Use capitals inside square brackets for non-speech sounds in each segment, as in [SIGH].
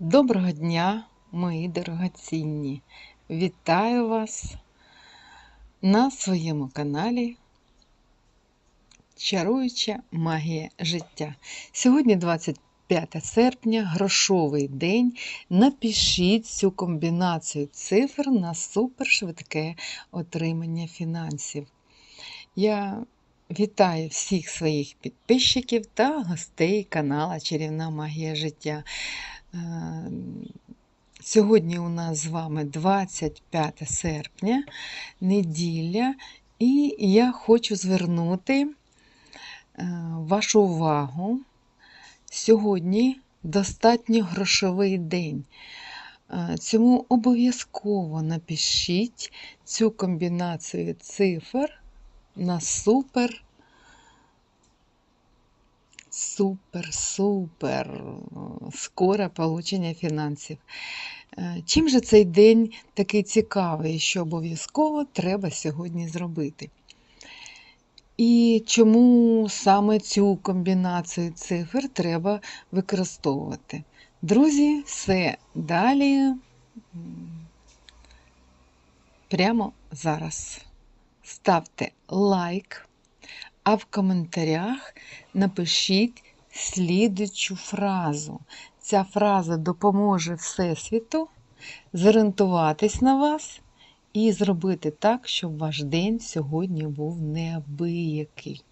Доброго дня, мої дорогоцінні! Вітаю вас на своєму каналі Чаруюча магія життя. Сьогодні 25 серпня, грошовий день. Напишіть цю комбінацію цифр на супершвидке отримання фінансів. Я вітаю всіх своїх підписчиків та гостей канала Чарівна Магія життя. Е, Сьогодні у нас з вами 25 серпня, неділя, і я хочу звернути е, вашу увагу. Сьогодні достатньо грошовий день. Е, Цьому обов'язково напишіть цю комбінацію цифр на супер супер, супер скоре получення фінансів. Е, Чим же цей день такий цікавий, що обов'язково треба сьогодні зробити? І чому саме цю комбінацію цифр треба використовувати? Друзі, все далі прямо зараз. Ставте лайк, а в коментарях напишіть слідучу фразу. Ця фраза допоможе Всесвіту зорієнтуватись на вас і зробити так, щоб ваш день сьогодні був неабиякий.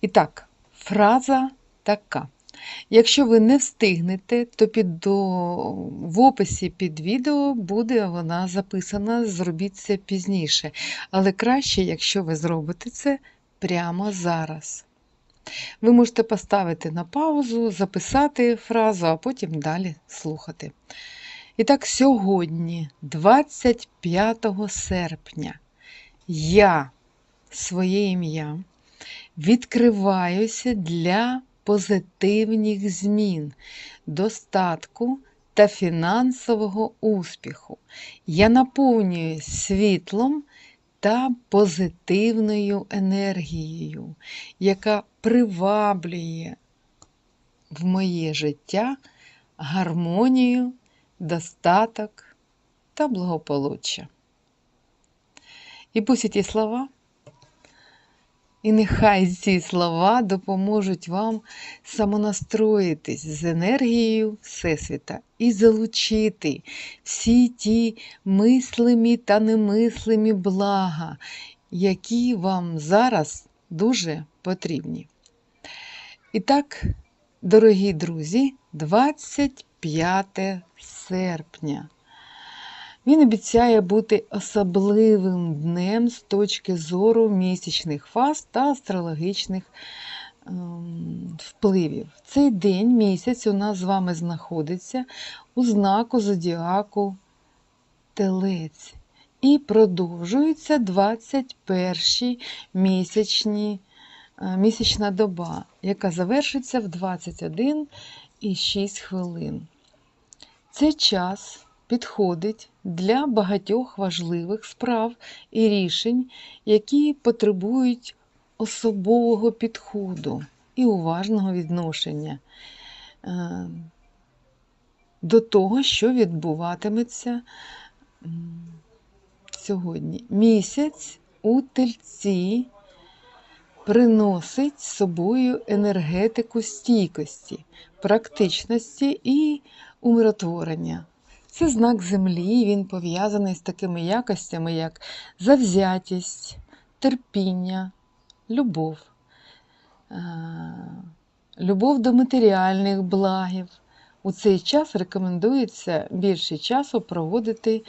І так, фраза така. Якщо ви не встигнете, то під до, в описі під відео буде вона записана, зробіть це пізніше. Але краще, якщо ви зробите це прямо зараз. Ви можете поставити на паузу, записати фразу, а потім далі слухати. І так, сьогодні, 25 серпня, я своє ім'я відкриваюся для позитивних змін, достатку та фінансового успіху. Я наповнююсь світлом та позитивною енергією, яка приваблює в моє життя гармонію, достаток та благополуччя. І пусть ці слова, і нехай ці слова допоможуть вам самонастроїтись з енергією Всесвіта і залучити всі ті мислимі та немислимі блага, які вам зараз дуже потрібні. І так, дорогі друзі, 25 серпня. Він обіцяє бути особливим днем з точки зору місячних фаз та астрологічних ем, впливів. Цей день місяць у нас з вами знаходиться у знаку зодіаку Телець і продовжується 21 місячні, е, місячна доба, яка завершиться в 21 і 6 хвилин. Цей час підходить для багатьох важливих справ і рішень, які потребують особового підходу і уважного відношення е, до того, що відбуватиметься сьогодні. Місяць у тельці приносить з собою енергетику стійкості, практичності і умиротворення. Це знак землі, він пов'язаний з такими якостями, як завзятість, терпіння, любов, Е, любов до матеріальних благів. У цей час рекомендується більше часу проводити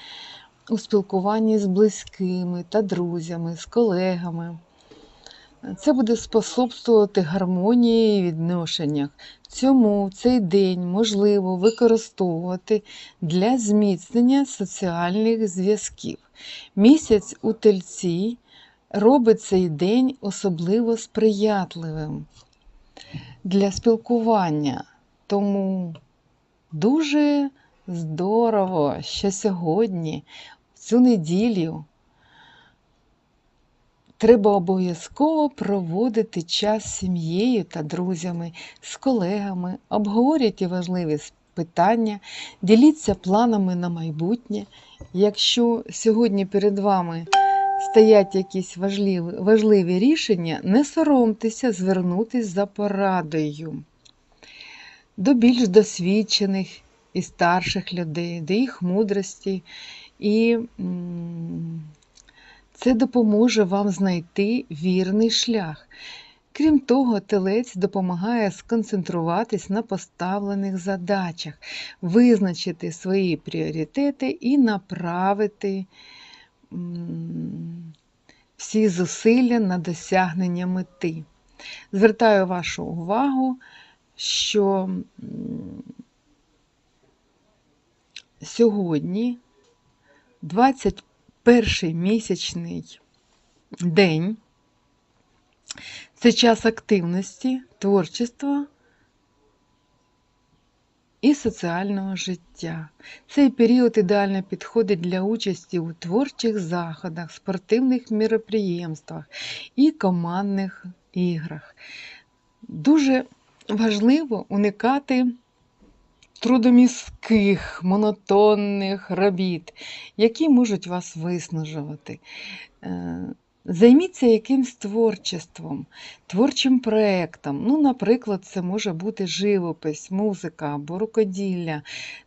у спілкуванні з близькими та друзями, з колегами. Це буде способствувати гармонії і відношеннях. Цьому цей день можливо використовувати для зміцнення соціальних зв'язків. Місяць у тельці робить цей день особливо сприятливим для спілкування. Тому дуже здорово, що сьогодні, в цю неділю, треба обов'язково проводити час з сім'єю та друзями, з колегами, обговорюйте важливі питання, діліться планами на майбутнє. Якщо сьогодні перед вами стоять якісь важливі, важливі рішення, не соромтеся звернутися за порадою до більш досвідчених і старших людей, до їх мудрості. І це допоможе вам знайти вірний шлях. Крім того, телець допомагає сконцентруватись на поставлених задачах, визначити свої пріоритети і направити всі зусилля на досягнення мети. Звертаю вашу увагу, що сьогодні, 20 перший місячний день це час активності, творчества і соціального життя. Цей період ідеально підходить для участі у творчих заходах, спортивних міроприємствах і командних іграх. Дуже важливо уникати трудомістких, монотонних робіт, які можуть вас виснажувати. Е, Займіться якимсь творчеством, творчим проєктом. Ну, наприклад, це може бути живопис, музика або рукоділля.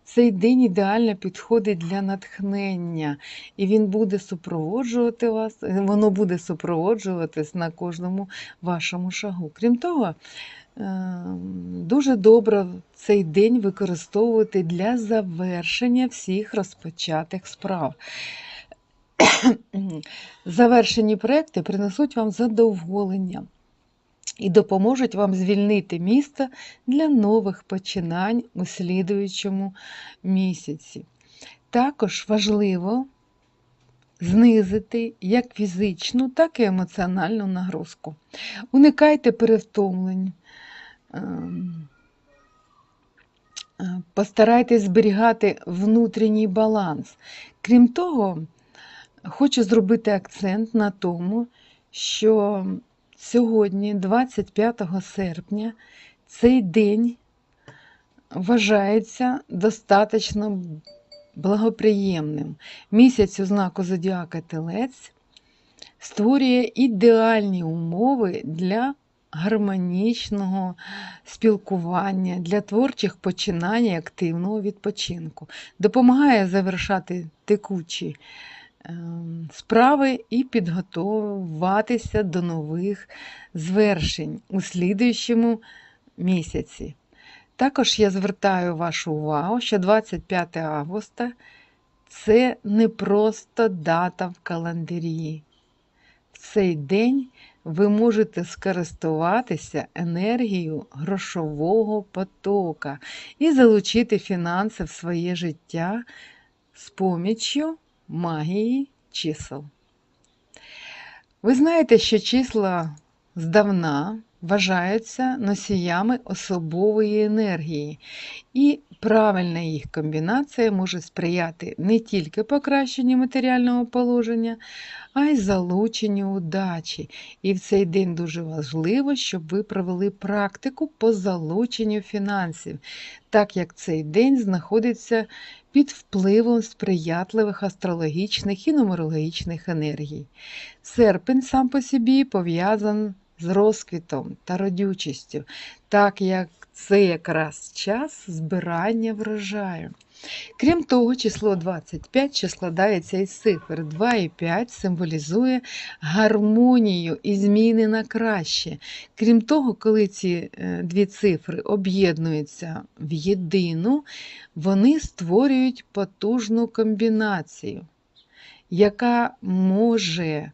Цей день ідеально підходить для натхнення, і він буде супроводжувати вас, воно буде супроводжуватись на кожному вашому шагу. Крім того, дуже добре цей день використовувати для завершення всіх розпочатих справ. [COUGHS] Завершені проекти принесуть вам задоволення і допоможуть вам звільнити місце для нових починань у слідуючому місяці. Також важливо знизити як фізичну, так і емоціональну нагрузку. Уникайте перевтомлень. Ем, е, Постарайтесь зберігати внутрішній баланс. Крім того, Хочу зробити акцент на тому, що сьогодні, 25 серпня, цей день вважається достатньо благоприємним. Місяць у знаку Зодіака Телець створює ідеальні умови для гармонічного спілкування, для творчих починань і активного відпочинку, допомагає завершати текучі ем, справи і підготуватися до нових звершень у слідуючому місяці. Також я звертаю вашу увагу, що 25 августа це не просто дата в календарі. В цей день ви можете скористуватися енергією грошового потока і залучити фінанси в своє життя з поміччю магії чисел. Ви знаєте, що числа здавна вважаються носіями особової енергії, і правильна їх комбінація може сприяти не тільки покращенню матеріального положення, а й залученню удачі. І в цей день дуже важливо, щоб ви провели практику по залученню фінансів, так як цей день знаходиться під впливом сприятливих астрологічних і нумерологічних енергій. Серпень сам по собі пов'язаний з розквітом та родючістю, так як це якраз час збирання врожаю. Крім того, число 25, що складається із цифр 2 і 5, символізує гармонію і зміни на краще. Крім того, коли ці е, дві цифри об'єднуються в єдину, вони створюють потужну комбінацію, яка може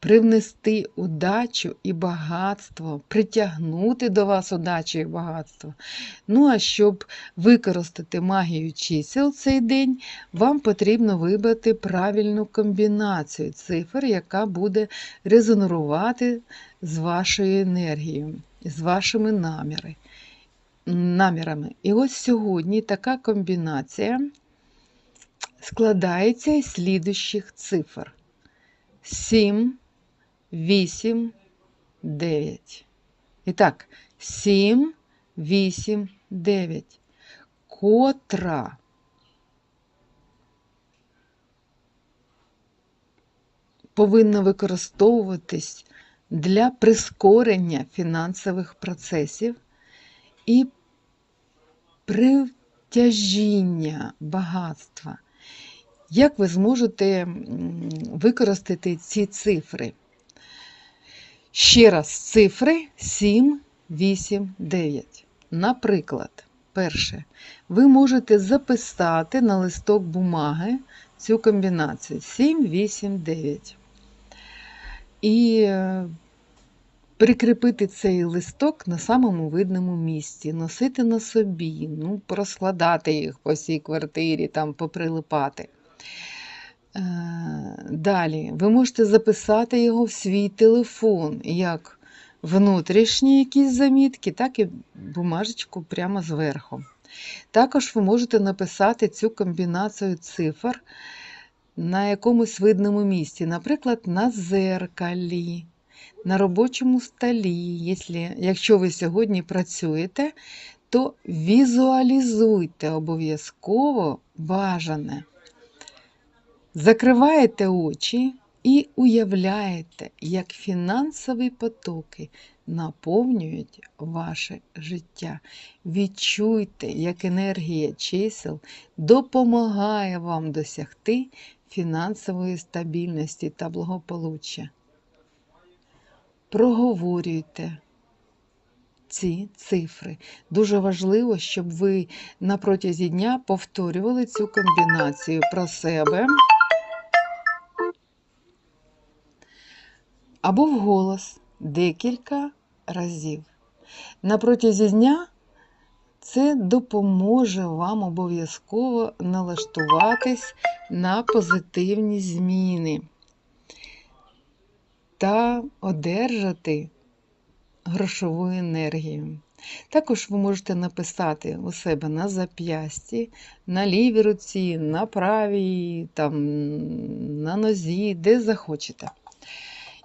привнести удачу і багатство, притягнути до вас удачу і багатство. Ну, а щоб використати магію чисел цей день, вам потрібно вибрати правильну комбінацію цифр, яка буде резонувати з вашою енергією, з вашими наміри, намірами. І ось сьогодні така комбінація складається із слідущих цифр. 7, 8, 9. І так, 7, 8, 9. Котра повинна використовуватись для прискорення фінансових процесів і притяжіння багатства. Як ви зможете використати ці цифри? Ще раз, цифри 7, 8, 9. Наприклад, перше, ви можете записати на листок бумаги цю комбінацію 7, 8, 9. І е, прикріпити цей листок на самому видному місці, носити на собі, ну, проскладати їх по всій квартирі, там поприлипати. Е, Далі, ви можете записати його в свій телефон, як внутрішні якісь замітки, так і бумажечку прямо зверху. Також ви можете написати цю комбінацію цифр на якомусь видному місці, наприклад, на зеркалі, на робочому столі. Якщо, якщо ви сьогодні працюєте, то візуалізуйте обов'язково бажане. Закриваєте очі і уявляєте, як фінансові потоки наповнюють ваше життя. Відчуйте, як енергія чисел допомагає вам досягти фінансової стабільності та благополуччя. Проговорюйте ці цифри. Дуже важливо, щоб ви на протязі дня повторювали цю комбінацію про себе або вголос декілька разів. На протязі дня це допоможе вам обов'язково налаштуватись на позитивні зміни та одержати грошову енергію. Також ви можете написати у себе на зап'ясті, на лівій руці, на правій, там, на нозі, де захочете.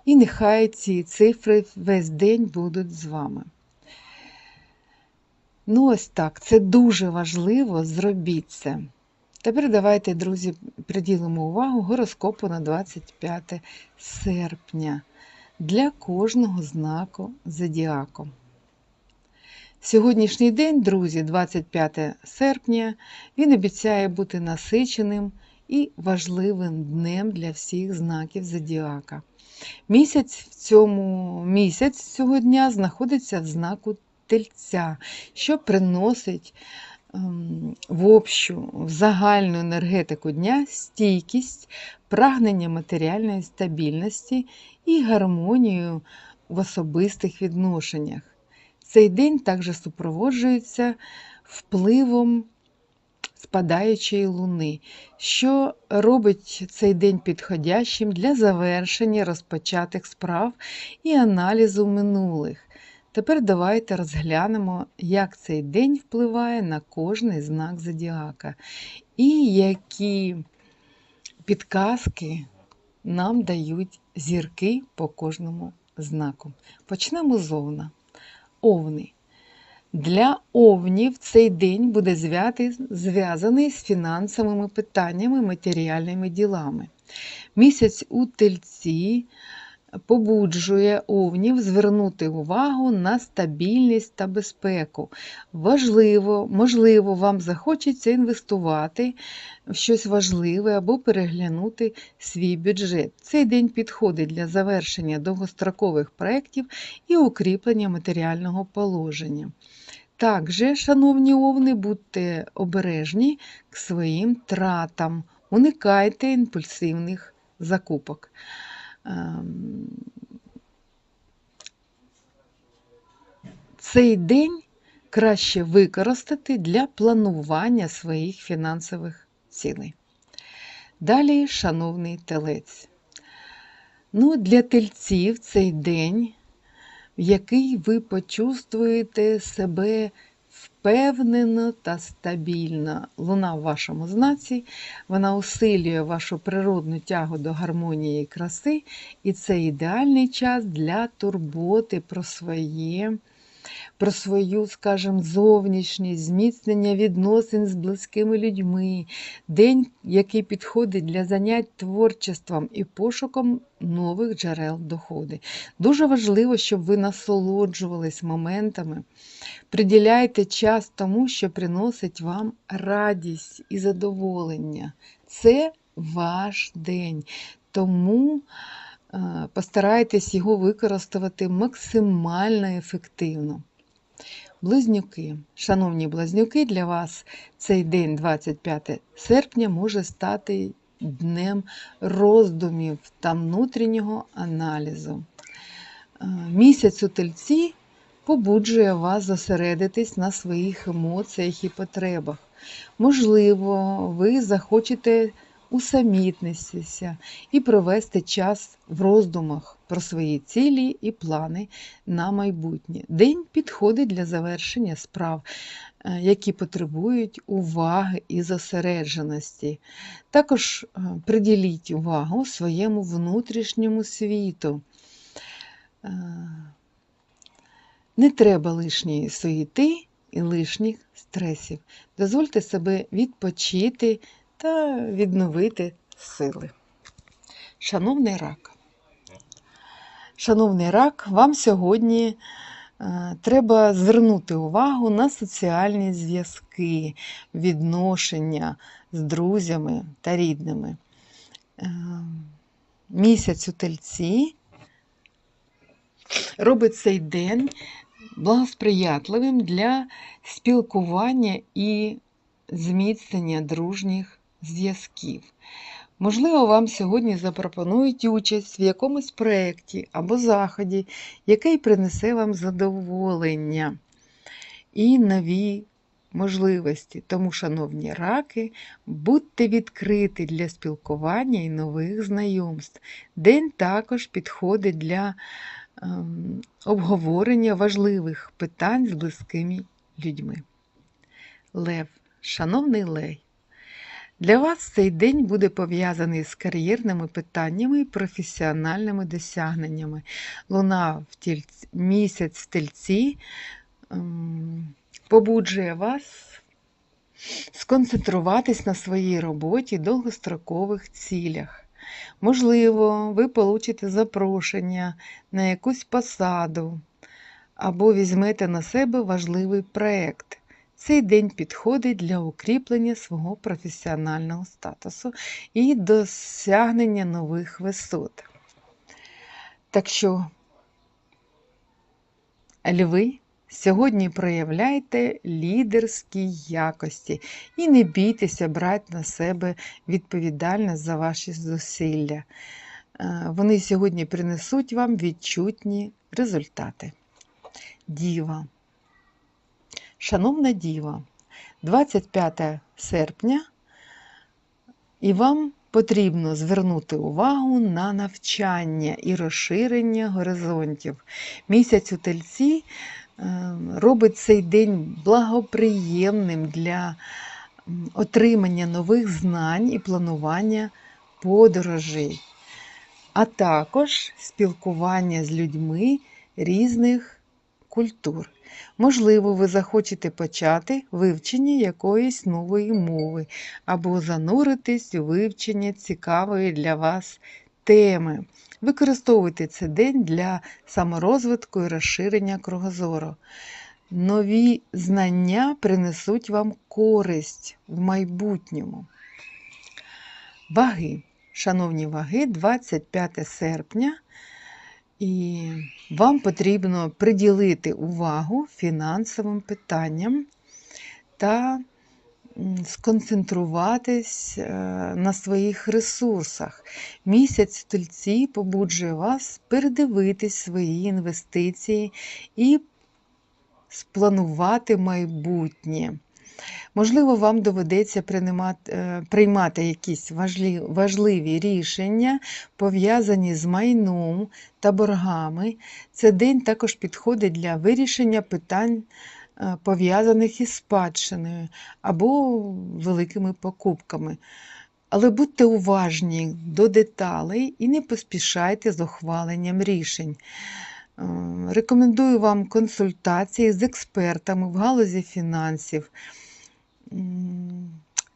І нехай ці цифри весь день будуть з вами. Ну, ось так, це дуже важливо, зробіть це. Тепер давайте, друзі, приділимо увагу гороскопу на 25 серпня для кожного знаку зодіаку. Сьогоднішній день, друзі, 25 серпня, він обіцяє бути насиченим і важливим днем для всіх знаків зодіака. Місяць в цьому місяць цього дня знаходиться в знаку тельця, що приносить ем, в общу, в загальну енергетику дня стійкість, прагнення матеріальної стабільності і гармонію в особистих відношеннях. Цей день також супроводжується впливом спадаючої луни, що робить цей день підходящим для завершення розпочатих справ і аналізу минулих. Тепер давайте розглянемо, як цей день впливає на кожний знак зодіака і які підказки нам дають зірки по кожному знаку. Почнемо з овна. Овни. Для овнів цей день буде зв'язаний з фінансовими питаннями, матеріальними ділами. Місяць у тельці побуджує овнів звернути увагу на стабільність та безпеку. Важливо, можливо, вам захочеться інвестувати в щось важливе або переглянути свій бюджет. Цей день підходить для завершення довгострокових проєктів і укріплення матеріального положення. Також, шановні овни, будьте обережні к своїм тратам, уникайте імпульсивних закупок. Ем, Цей день краще використати для планування своїх фінансових цілей. Далі, шановний телець. Ну, Для тельців цей день, в який ви почувствуєте себе впевнено та стабільно. Луна в вашому знаці, вона усилює вашу природну тягу до гармонії і краси, і це ідеальний час для турботи про своє про свою, скажімо, зовнішність, зміцнення відносин з близькими людьми, день, який підходить для занять творчеством і пошуком нових джерел доходу. Дуже важливо, щоб ви насолоджувались моментами. Приділяйте час тому, що приносить вам радість і задоволення. Це ваш день. Тому постарайтесь його використовувати максимально ефективно. Близнюки. Шановні близнюки, для вас цей день, 25 серпня, може стати днем роздумів та внутрішнього аналізу. Е, Місяць у тельці побуджує вас зосередитись на своїх емоціях і потребах. Можливо, ви захочете усамітнитися і провести час в роздумах про свої цілі і плани на майбутнє. День підходить для завершення справ, е, які потребують уваги і зосередженості. Також е, приділіть увагу своєму внутрішньому світу. Е, Не треба лишньої суєти і лишніх стресів. Дозвольте себе відпочити та відновити сили. Шановний рак. Шановний рак, вам сьогодні е, треба звернути увагу на соціальні зв'язки, відношення з друзями та рідними. Е, Місяць у тельці робить цей день благосприятливим для спілкування і зміцнення дружніх зв'язків. Можливо, вам сьогодні запропонують участь в якомусь проєкті або заході, який принесе вам задоволення і нові можливості. Тому, шановні раки, будьте відкриті для спілкування і нових знайомств. День також підходить для ем, обговорення важливих питань з близькими людьми. Лев, шановний Лей, для вас цей день буде пов'язаний з кар'єрними питаннями і професіональними досягненнями. Луна в тільці, місяць в тельці ем, побуджує вас сконцентруватись на своїй роботі, довгострокових цілях. Можливо, ви получите запрошення на якусь посаду або візьмете на себе важливий проєкт. Цей день підходить для укріплення свого професіонального статусу і досягнення нових висот. Так що, льви, сьогодні проявляйте лідерські якості і не бійтеся брати на себе відповідальність за ваші зусилля. Е, Вони сьогодні принесуть вам відчутні результати. Діва. Шановна Діва, 25 серпня, і вам потрібно звернути увагу на навчання і розширення горизонтів. Місяць у тельці е, робить цей день благоприємним для отримання нових знань і планування подорожей, а також спілкування з людьми різних культур. Можливо, ви захочете почати вивчення якоїсь нової мови або зануритись у вивчення цікавої для вас теми. Використовуйте цей день для саморозвитку і розширення кругозору. Нові знання принесуть вам користь в майбутньому. Ваги. Шановні ваги, 25 серпня. І вам потрібно приділити увагу фінансовим питанням та сконцентруватись е, на своїх ресурсах. Місяць тельці побуджує вас передивитись свої інвестиції і спланувати майбутнє. Можливо, вам доведеться приймати, е, приймати якісь важливі рішення, пов'язані з майном та боргами. Цей день також підходить для вирішення питань, е, пов'язаних із спадщиною або великими покупками. Але будьте уважні до деталей і не поспішайте з ухваленням рішень. Е, Рекомендую вам консультації з експертами в галузі фінансів.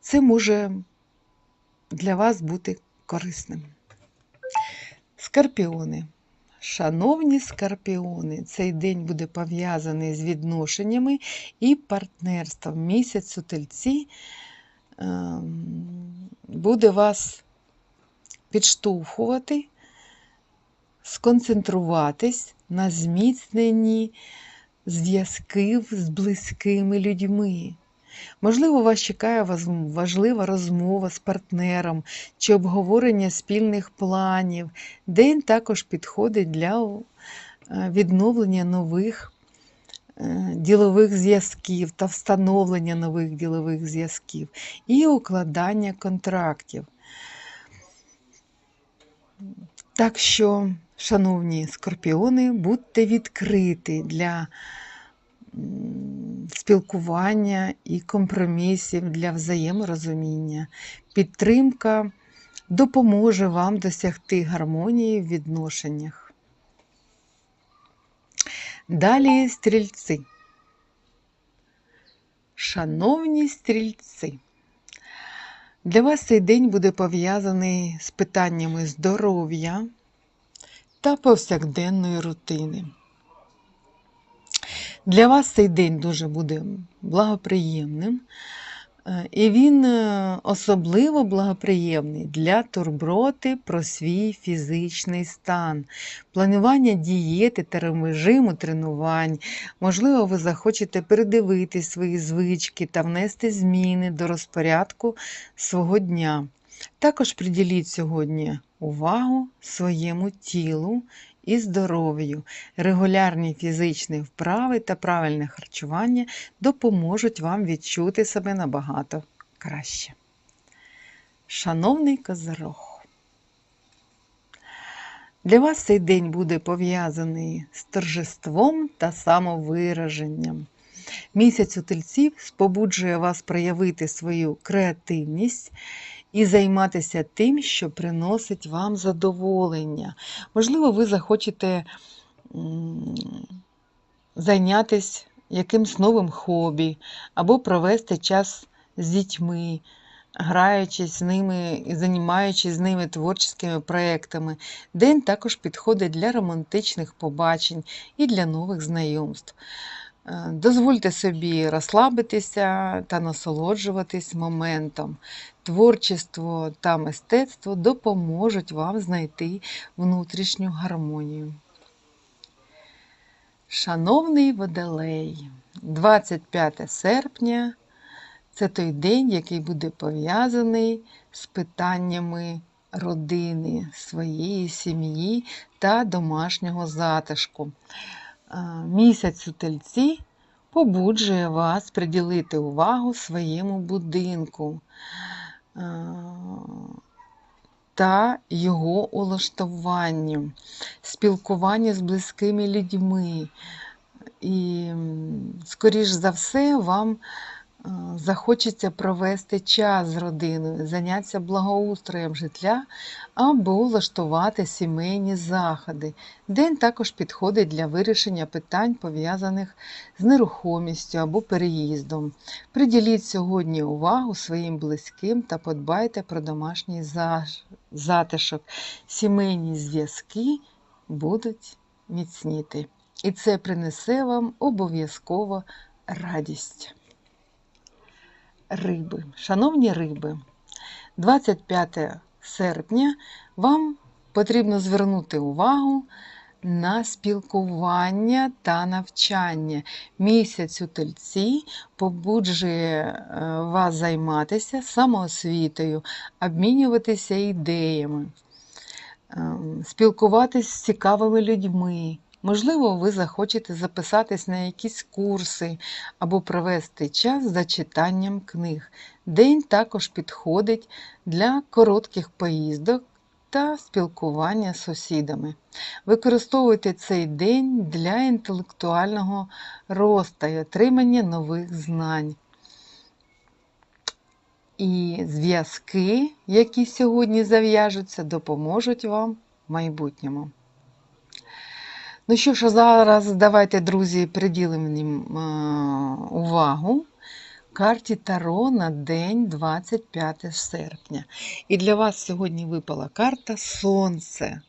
Це може для вас бути корисним. Скорпіони. Шановні скорпіони, цей день буде пов'язаний з відношеннями і партнерством. Місяць у тельці ем, буде вас підштовхувати, сконцентруватись на зміцненні зв'язків з близькими людьми. Можливо, вас чекає важлива розмова з партнером чи обговорення спільних планів. День також підходить для е, відновлення нових е, ділових зв'язків та встановлення нових ділових зв'язків і укладання контрактів. Так що, шановні скорпіони, будьте відкриті для спілкування і компромісів для взаєморозуміння. Підтримка допоможе вам досягти гармонії в відношеннях. Далі стрільці. Шановні стрільці, для вас цей день буде пов'язаний з питаннями здоров'я та повсякденної рутини. Для вас цей день дуже буде благоприємним, е, і він е, особливо благоприємний для турботи про свій фізичний стан, планування дієти та режиму тренувань. Можливо, ви захочете передивити свої звички та внести зміни до розпорядку свого дня. Також приділіть сьогодні увагу своєму тілу і здоров'ю. Регулярні фізичні вправи та правильне харчування допоможуть вам відчути себе набагато краще. Шановний Козирог, для вас цей день буде пов'язаний з торжеством та самовираженням. Місяць у тельців спобуджує вас проявити свою креативність і займатися тим, що приносить вам задоволення. Можливо, ви захочете зайнятися якимсь новим хобі, або провести час з дітьми, граючись з ними і займаючись з ними творчими проєктами. День також підходить для романтичних побачень і для нових знайомств. Е, Дозвольте собі розслабитися та насолоджуватись моментом. Творчество та мистецтво допоможуть вам знайти внутрішню гармонію. Шановний водолей, 25 серпня це той день, який буде пов'язаний з питаннями родини, своєї сім'ї та домашнього затишку. Місяць у тельці побуджує вас приділити увагу своєму будинку та його улаштуванню, спілкуванню з близькими людьми. І, скоріш за все, вам захочеться провести час з родиною, зайнятися благоустроєм житла або влаштувати сімейні заходи. День також підходить для вирішення питань, пов'язаних з нерухомістю або переїздом. Приділіть сьогодні увагу своїм близьким та подбайте про домашній затишок. Сімейні зв'язки будуть міцніти. І це принесе вам обов'язково радість. Риби. Шановні риби, 25 серпня вам потрібно звернути увагу на спілкування та навчання. Місяць у тельці побуджує е, вас займатися самоосвітою, обмінюватися ідеями, ем, спілкуватись з цікавими людьми. Можливо, ви захочете записатись на якісь курси або провести час за читанням книг. День також підходить для коротких поїздок та спілкування з сусідами. Використовуйте цей день для інтелектуального росту і отримання нових знань. І зв'язки, які сьогодні зав'яжуться, допоможуть вам в майбутньому. Ну що ж, зараз давайте, друзі, приділимо е, увагу карті Таро на день 25 серпня. І для вас сьогодні випала карта Сонце.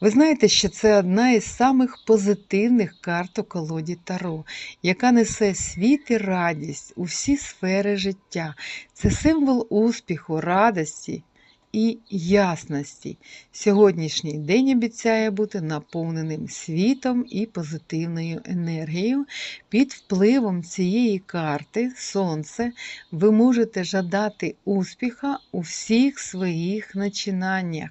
Ви знаєте, що це одна із самих позитивних карт у колоді Таро, яка несе світ і радість у всі сфери життя. Це символ успіху, радості і ясності. Сьогоднішній день обіцяє бути наповненим світом і позитивною енергією. Під впливом цієї карти Сонце ви можете жадати успіха у всіх своїх начинаннях.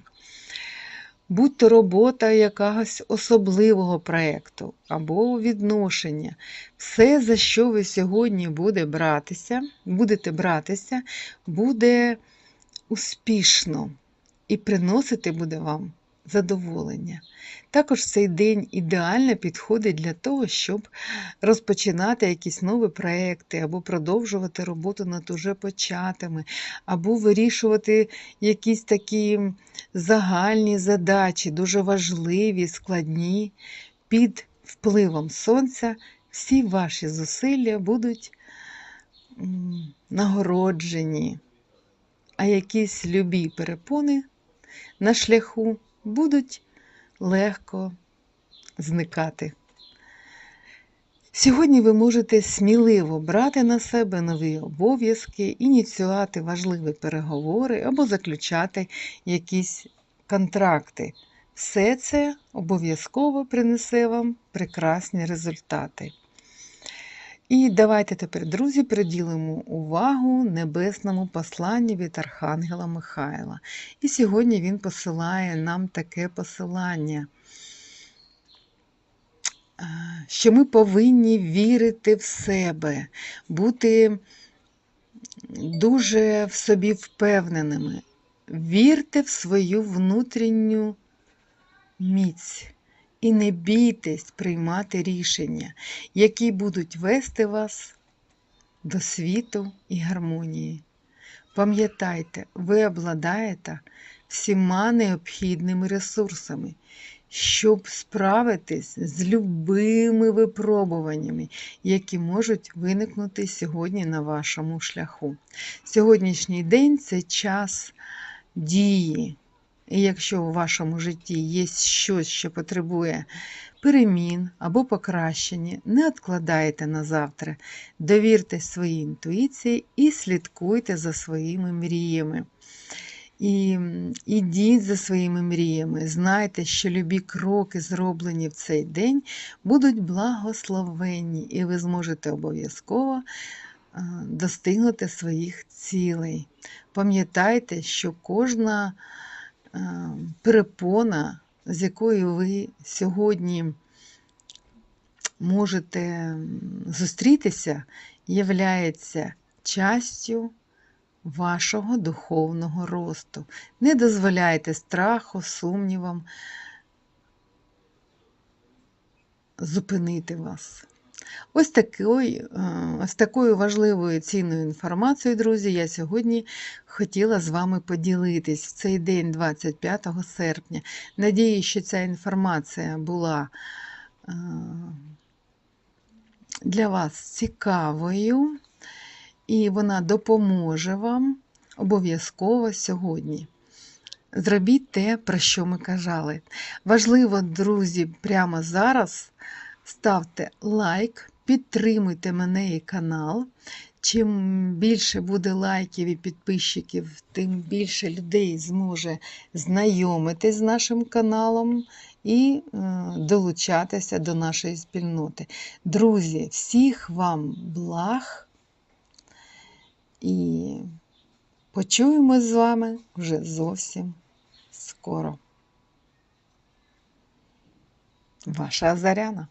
Будь то робота якогось особливого проєкту або відношення, все, за що ви сьогодні буде братися, будете братися, буде успішно і приносити буде вам задоволення. Також цей день ідеально підходить для того, щоб розпочинати якісь нові проекти, або продовжувати роботу над уже початими, або вирішувати якісь такі загальні задачі, дуже важливі, складні. Під впливом сонця всі ваші зусилля будуть нагороджені, а якісь любі перепони на шляху будуть легко зникати. Сьогодні ви можете сміливо брати на себе нові обов'язки, ініціювати важливі переговори або заключати якісь контракти. Все це обов'язково принесе вам прекрасні результати. І давайте тепер, друзі, приділимо увагу небесному посланню від Архангела Михайла. І сьогодні він посилає нам таке посилання, що ми повинні вірити в себе, бути дуже в собі впевненими. Вірте в свою внутрішню міць. І не бійтесь приймати рішення, які будуть вести вас до світу і гармонії. Пам'ятайте, ви обладаєте всіма необхідними ресурсами, щоб справитись з любими випробуваннями, які можуть виникнути сьогодні на вашому шляху. Сьогоднішній день це час дії. І якщо у вашому житті є щось, що потребує перемін або покращення, не відкладайте на завтра, довірте своїй інтуїції і слідкуйте за своїми мріями. І ідіть за своїми мріями. Знайте, що любі кроки, зроблені в цей день, будуть благословенні, і ви зможете обов'язково достигнути своїх цілей. Пам'ятайте, що кожна перепона, з якою ви сьогодні можете зустрітися, являється частю вашого духовного росту. Не дозволяйте страху, сумнівам зупинити вас. Ось такою, ось такою важливою цінною інформацією, друзі, я сьогодні хотіла з вами поділитись в цей день, 25 серпня. Надію, що ця інформація була для вас цікавою, і вона допоможе вам обов'язково сьогодні. Зробіть те, про що ми казали. Важливо, друзі, прямо зараз ставте лайк, підтримуйте мене і канал. Чим більше буде лайків і підписчиків, тим більше людей зможе знайомитись з нашим каналом і е, долучатися до нашої спільноти. Друзі, всіх вам благ і почуємось з вами вже зовсім скоро. Ваша Азаряна.